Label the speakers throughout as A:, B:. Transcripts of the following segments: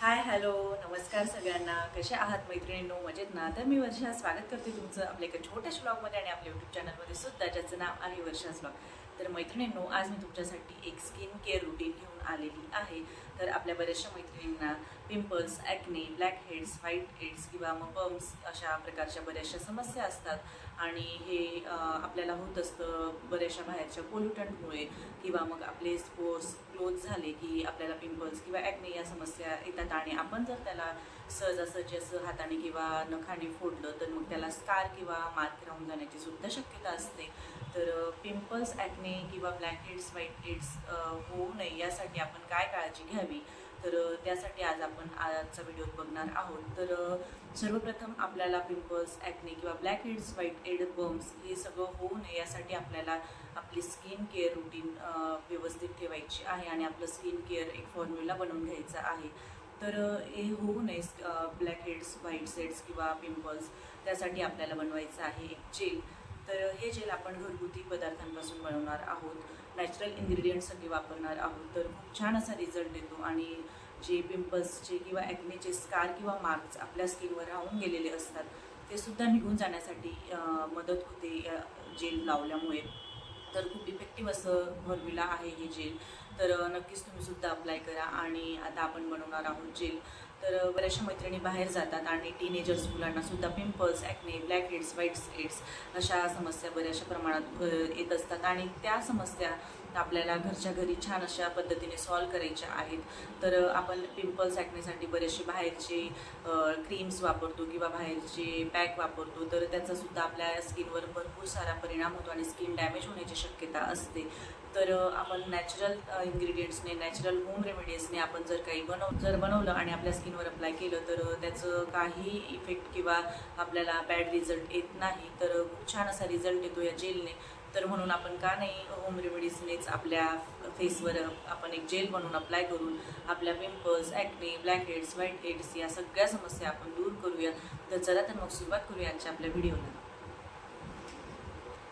A: Hi hello. नमस्कार सगळ्यांना. कसे आहात मैत्रिणींनो? मजेत ना? तर मी वर्षा. स्वागत करते तुमचं आपल्या एका छोट्याशा ब्लॉगमध्ये आणि आपल्या यूट्यूब चॅनलमध्ये सुद्धा ज्याचं नाव आहे वर्षा ब्लॉग. तर मैत्रिणींनो आज मी तुमच्यासाठी एक स्किन केअर रुटीन घेऊन आलेली आहे. तर आपल्या बऱ्याचशा मैत्रिणींना pimples acne black heads white heads किंवा मग बम्स अशा प्रकारच्या बऱ्याचशा समस्या असतात. आणि हे आपल्याला होत असतं बऱ्याचशा बाहेरच्या पोल्युटंटमुळे किंवा मग आपले स्पोर्ट्स क्लोज झाले की आपल्याला पिंपल्स किंवा ॲक्ने या समस्या येतात. आणि आपण जर त्याला सहजासहजी असं हाताने किंवा नखाने फोडलं तर मग त्याला स्कार किंवा मार्क राहून जाण्याची सुद्धा शक्यता असते. तर पिंपल्स ॲक्ने किंवा ब्लॅक हेड्स व्हाईट हेड्स होऊ नये यासाठी आपण काय काळजी घ्यावी? तर त्यासाठी आज आपण आजचा व्हिडिओ बघणार आहोत. तर सर्वप्रथम आपल्याला पिंपल्स ॲक्ने किंवा black heads white head bumps हे सगळं होऊ नये यासाठी आपल्याला आपली स्किन केअर रुटीन व्यवस्थित ठेवायची आहे आणि आपलं स्किन केअर एक फॉर्म्युला बनवून घ्यायचा आहे. तर हे होऊ नये ब्लॅक हेड्स व्हाईट सेड्स किंवा पिंपल्स त्यासाठी आपल्याला बनवायचं आहे एक जेल तर हे जेल आपण घरगुती पदार्थांपासून बनवणार आहोत. नॅचरल इन्ग्रेडियंट्स सगळे वापरणार आहोत. तर खूप छान असा रिझल्ट देतो आणि जे पिंपल्सचे किंवा ॲक्नेचे स्कार किंवा मार्क्स आपल्या स्किनवर राहून गेलेले असतात ते सुद्धा निघून जाण्यासाठी मदत होते या जेल लावल्यामुळे. तर खूप इफेक्टिव्ह असं फॉर्म्युला आहे हे जेल. तर नक्कीच तुम्ही सुद्धा अप्लाय करा आणि आता आपण बनवणार आहोत जेल. तर बऱ्याचशा मैत्रिणी बाहेर जातात आणि टीनेजर्स मुलांना सुद्धा pimples acne black heads white heads अशा समस्या बऱ्याचशा प्रमाणात येत असतात. आणि त्या समस्या आपल्याला घरच्या घरी छान अशा पद्धतीने सॉल्व करायच्या आहेत. तर आपण पिंपल्स ॲक्नेसाठी बरेचसे बाहेरचे क्रीम्स वापरतो किंवा बाहेरचे पॅक वापरतो. तर त्याचासुद्धा आपल्या स्किनवर भरपूर सारा परिणाम होतो आणि स्किन डॅमेज होण्याची शक्यता असते. तर आपण नॅचरल इन्ग्रेडियंट्सने नॅचरल होम रेमेडीजने आपण जर काही बनव जर बनवलं आणि आपल्या स्किनवर अप्लाय केलं तर त्याचं काही इफेक्ट किंवा आपल्याला बॅड रिझल्ट येत नाही. तर खूप छान असा रिझल्ट येतो या जेलने तर म्हणून आपण का नाही होम रेमेडीजनेच आपल्या फेसवर आपण एक जेल बनवून अप्लाय करून आपल्या pimples acne black heads white heads या सगळ्या समस्या आपण दूर करूया तर चला तर मग सुरुवात करूया आजच्या आपल्या व्हिडिओला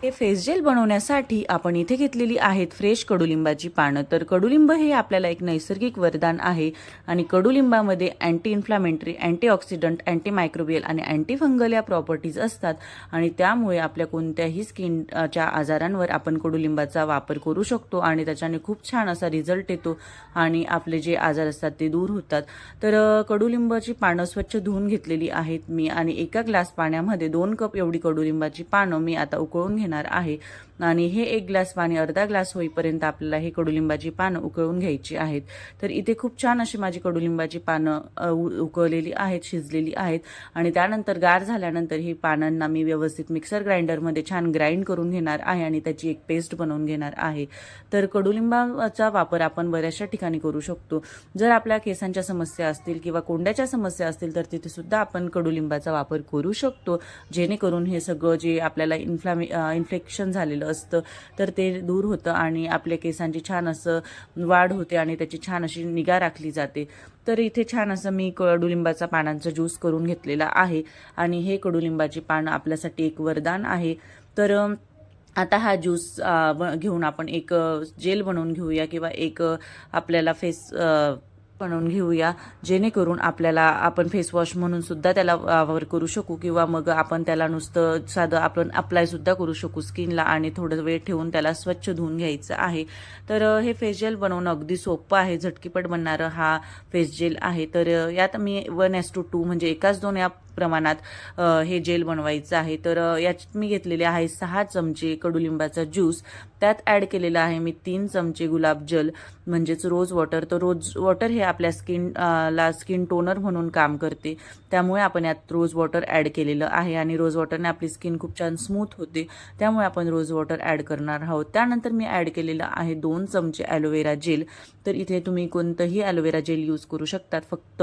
B: हे फेस जेल बनवण्यासाठी आपण इथे घेतलेली आहेत फ्रेश कडुलिंबाची पानं. तर कडुलिंब हे आपल्याला एक नैसर्गिक वरदान आहे आणि कडुलिंबामध्ये anti inflammatory antioxidant anti microbial आणि अँटीफंगल या प्रॉपर्टीज असतात आणि त्यामुळे आपल्या कोणत्याही स्किनच्या आजारांवर आपण कडुलिंबाचा वापर करू शकतो आणि त्याच्याने खूप छान असा रिझल्ट येतो आणि आपले जे आजार असतात ते दूर होतात. तर कडुलिंबाची पानं स्वच्छ धुवून घेतलेली आहेत मी आणि एका ग्लास पाण्यामध्ये दोन कप एवढी कडुलिंबाची पानं मी आता उकळून घेणार आहे. आणि हे एक ग्लास पाणी अर्धा ग्लास होईपर्यंत आपल्याला हे कडुलिंबाची पानं उकळून घ्यायची आहेत. तर इथे खूप छान अशी माझी कडुलिंबाची पानं उ- उकळलेली आहेत शिजलेली आहेत. आणि त्यानंतर गार झाल्यानंतर ही पानांना मी व्यवस्थित मिक्सर ग्राइंडरमध्ये छान ग्राइंड करून घेणार आहे आणि त्याची एक पेस्ट बनवून घेणार आहे. तर कडुलिंबाचा वापर आपण बऱ्याचशा ठिकाणी करू शकतो. जर आपल्या केसांच्या समस्या असतील किंवा कोंड्याच्या समस्या असतील तर तिथे सुद्धा आपण कडुलिंबाचा वापर करू शकतो. जेणेकरून हे सगळं जे आपल्याला इन्फ्लामे इन्फेक्शन झालेलं असतं तर ते दूर होतं आणि आपल्या केसांची छान असं वाढ होते आणि त्याची छान अशी निगा राखली जाते. तर इथे छान असं मी कडुलिंबाचा पानांचा ज्यूस करून घेतलेला आहे आणि हे कडुलिंबाची पानं आपल्यासाठी एक वरदान आहे. तर आता हा ज्यूस घेऊन आपण एक जेल बनवून घेऊया किंवा एक आपल्याला फेस बनवून घेऊया. जेणेकरून आपल्याला आपण फेसवॉश म्हणून सुद्धा त्याला वावर करू शकू किंवा मग आपण त्याला नुसतं साधं आपण अप्लाय सुद्धा करू शकू स्किनला आणि थोडं वेळ ठेवून त्याला स्वच्छ धुवून घ्यायचं आहे. तर हे फेस जेल बनवणं अगदी सोपं आहे. झटकीपट बनणारं हा फेस जेल आहे. तर यात मी वन एस टू टू म्हणजे एकाच दोन या प्रमाणात हे जेल बनवायचं आहे. तर याच्यात मी घेतलेले आहे सहा चमचे कडुलिंबाचा ज्यूस. त्यात ॲड केलेला आहे मी तीन चमचे गुलाबजल म्हणजेच रोज वॉटर. तर रोज वॉटर हे आपल्या स्किन ला स्किन टोनर म्हणून काम करते. त्यामुळे आपण यात रोज वॉटर ॲड केलेलं आहे आणि रोज वॉटरने आपली स्किन खूप छान स्मूथ होते. त्यामुळे आपण रोज वॉटर ॲड करणार आहोत. त्यानंतर मी ॲड केलेलं आहे दोन चमचे ॲलोवेरा जेल. तर इथे तुम्ही कोणतंही ॲलोवेरा जेल यूज करू शकतात. फक्त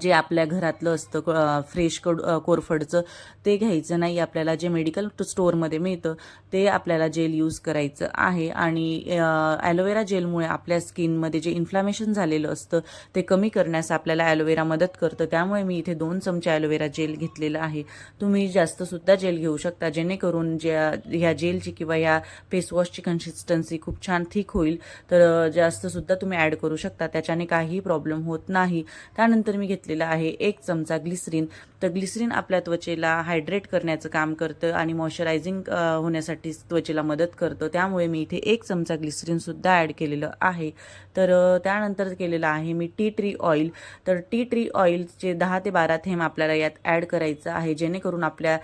B: जे आपल्या घरातलं असतं क- फ्रेश कड कोरफडचं ते घ्यायचं नाही. आपल्याला जे मेडिकल स्टोअरमध्ये मिळतं ते आपल्याला जेल यूज करायचं आहे. आणि ॲलोवेरा जेलमुळे आपल्या स्किनमध्ये जे इन्फ्लॅमेशन झालेलं असतं ते कमी करण्यास आपल्याला ॲलोवेरा मदत करतं. त्यामुळे मी इथे दोन चमचे ॲलोवेरा जेल घेतलेलं आहे. तुम्ही जास्तसुद्धा जेल घेऊ शकता. जेणेकरून ज्या ह्या जेलची किंवा ह्या फेसवॉशची कन्सिस्टन्सी खूप छान थिक होईल. तर जास्तसुद्धा तुम्ही ॲड करू शकता. त्याच्याने काहीही प्रॉब्लेम होत नाही. त्यानंतर मी घेतलेला आहे. एक चमचा ग्लिसरीन. तर ग्लिसरीन आपल्या त्वचेला हायड्रेट करण्याचं काम करतं आणि मॉइश्चरायझिंग होण्यासाठी त्वचेला मदत करतं. त्यामुळे मी इथे एक चमचा ग्लिसरीनसुद्धा ॲड केलेलं आहे. तर त्यानंतर केलेलं आहे मी टी ट्री ऑइल. तर टी ट्री ऑइलचे दहा ते बारा थेंब आपल्याला यात ॲड करायचं आहे. जेणेकरून आपल्या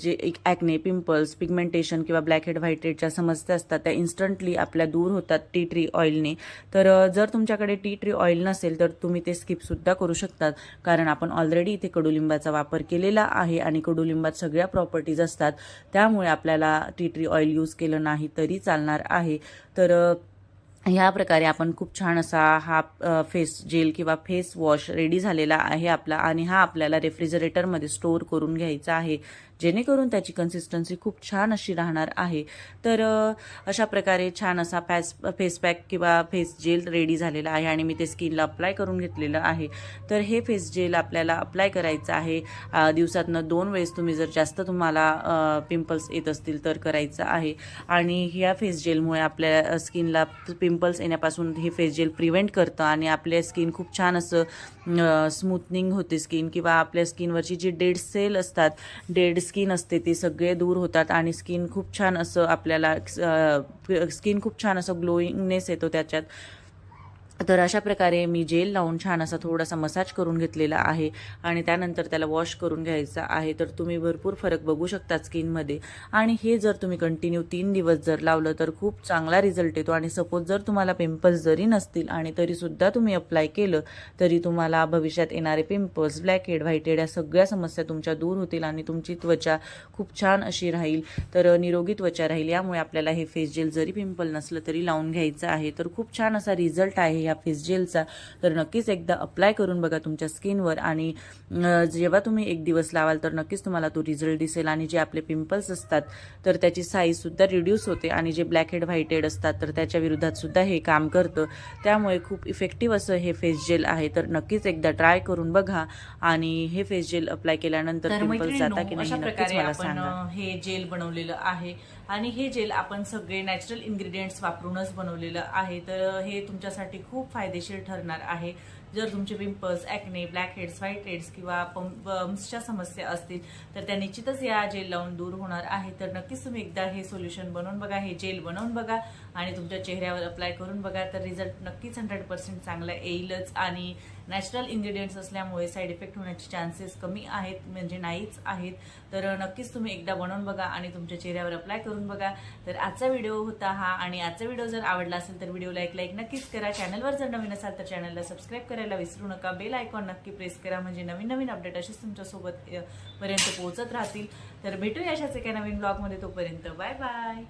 B: जे ॲक्ने पिंपल्स पिगमेंटेशन किंवा ब्लॅक हेड व्हाईट हेडच्या समस्या असतात त्या इन्स्टंटली आपल्या दूर होतात टी ट्री ऑइलने. तर जर तुमच्याकडे टी ट्री ऑइल नसेल तर तुम्ही ते स्किपसुद्धा करू शकतात. कारण आपण ऑलरेडी इथे कडुलिंबाचा वापर केलेला आहे आणि कडुलिंबात सगळ्या प्रॉपर्टीज असतात. त्यामुळे आपल्याला टी ट्री ऑइल यूज केलं नाही तरी चालणार आहे. तर ह्या प्रकारे आपण खूप छान असा हा फेस जेल किंवा फेस वॉश रेडी झालेला आहे आपला आणि हा आपल्याला रेफ्रिजरेटरमध्ये स्टोअर करून घ्यायचा आहे. जेणेकरून त्याची कन्सिस्टन्सी खूप छान अशी राहणार आहे. तर अशा प्रकारे छान असा फॅस फेस पॅक किंवा फेस जेल रेडी झालेला आहे आणि मी ते स्किनला अप्लाय करून घेतलेलं आहे. तर हे फेस जेल आपल्याला अप्लाय करायचं आहे. दिवसातनं दोन वेळेस तुम्ही जर जास्त तुम्हाला पिंपल्स येत असतील तर करायचं आहे. आणि ह्या फेस जेलमुळे आपल्या स्किनला पिंपल्स येण्यापासून हे फेस जेल प्रिव्हेंट करतं आणि आपले स्किन खूप छान असं स्मूथनिंग होते स्किन किंवा आपल्या स्किनवरची जी डेड सेल असतात डेड स्किन स्किन असते ते सगळे दूर होतात आणि स्किन खूप छान असं आपल्याला स्किन खूप छान असं ग्लोईंगनेस येतो त्याच्यात. तर अशा प्रकारे मी जेल लावून छान असा थोडासा मसाज करून घेतलेला आहे आणि त्यानंतर त्याला वॉश करून घ्यायचा आहे. तर तुम्ही भरपूर फरक बघू शकता स्किनमध्ये. आणि हे जर तुम्ही कंटिन्यू तीन दिवस जर लावलं तर खूप चांगला रिझल्ट येतो. आणि सपोज जर तुम्हाला पिंपल्स जरी नसतील आणि तरीसुद्धा तुम्ही अप्लाय केलं तरी तुम्हाला भविष्यात येणारे pimples black head white head या सगळ्या समस्या तुमच्या दूर होतील आणि तुमची त्वचा खूप छान अशी राहील. तर निरोगी त्वचा राहील. यामुळे आपल्याला हे फेस जेल जरी पिंपल नसलं तरी लावून घ्यायचं आहे. तर खूप छान असा रिझल्ट आहे. ह्या फेस जेलचा तर नक्कीच एकदा अप्लाय करून बघा तुमच्या स्किनवर. आणि जेव्हा तुम्ही एक दिवस लावाल तर नक्कीच तुम्हाला तो रिझल्ट दिसेल. आणि जे आपले पिंपल्स असतात तर त्याची साईजसुद्धा रिड्यूस होते. आणि जे ब्लॅक हेड व्हाईट हेड असतात तर त्याच्या विरोधात सुद्धा हे काम करतं. त्यामुळे खूप इफेक्टिव्ह असं हे फेस जेल आहे. तर नक्कीच एकदा ट्राय करून बघा. आणि हे फेस जेल अप्लाय केल्यानंतर
A: तर
B: पिंपल्स जाता की नाही नक्कीच मला सांगा.
A: हे जेल बनवलेलं आहे. आणि हे जेल आपण सगळे नॅचरल इन्ग्रेडियंट्स वापरूनच बनवलेलं आहे. तर हे तुमच्यासाठी खूप फायदेशीर ठरणार आहे. जर तुमचे pimples acne black heads white heads किंवा पम्प्सच्या समस्या असतील तर त्या निश्चितच या जेल लावून दूर होणार आहे. तर नक्कीच तुम्ही एकदा हे सोल्युशन बनवून बघा हे जेल बनवून बघा आणि तुमच्या चेहऱ्यावर अप्लाय करून बघा. तर रिझल्ट नक्कीच हंड्रेड पर्सेंट चांगला येईलच आणि नॅचरल इन्ग्रेडियंट्स असल्यामुळे साईड इफेक्ट होण्याचे चान्सेस कमी आहेत म्हणजे नाहीच आहेत. तर नक्कीच तुम्ही एकदा बनवून बघा आणि तुमच्या चेहऱ्यावर अप्लाय करून बघा. तर आजचा व्हिडिओ होता हा आणि आजचा व्हिडिओ जर आवडला असेल तर व्हिडिओला एक लाईक नक्कीच करा. चॅनलवर जर नवीन असाल तर चॅनलला सबस्क्राईब करायला विसरू नका. बेल आयकॉन नक्की प्रेस करा म्हणजे नवीन नवीन अपडेट असेच तुमच्यासोबत पर्यंत पोहोचत राहतील. तर भेटूया अशाच एका नवीन ब्लॉगमध्ये तोपर्यंत. Bye bye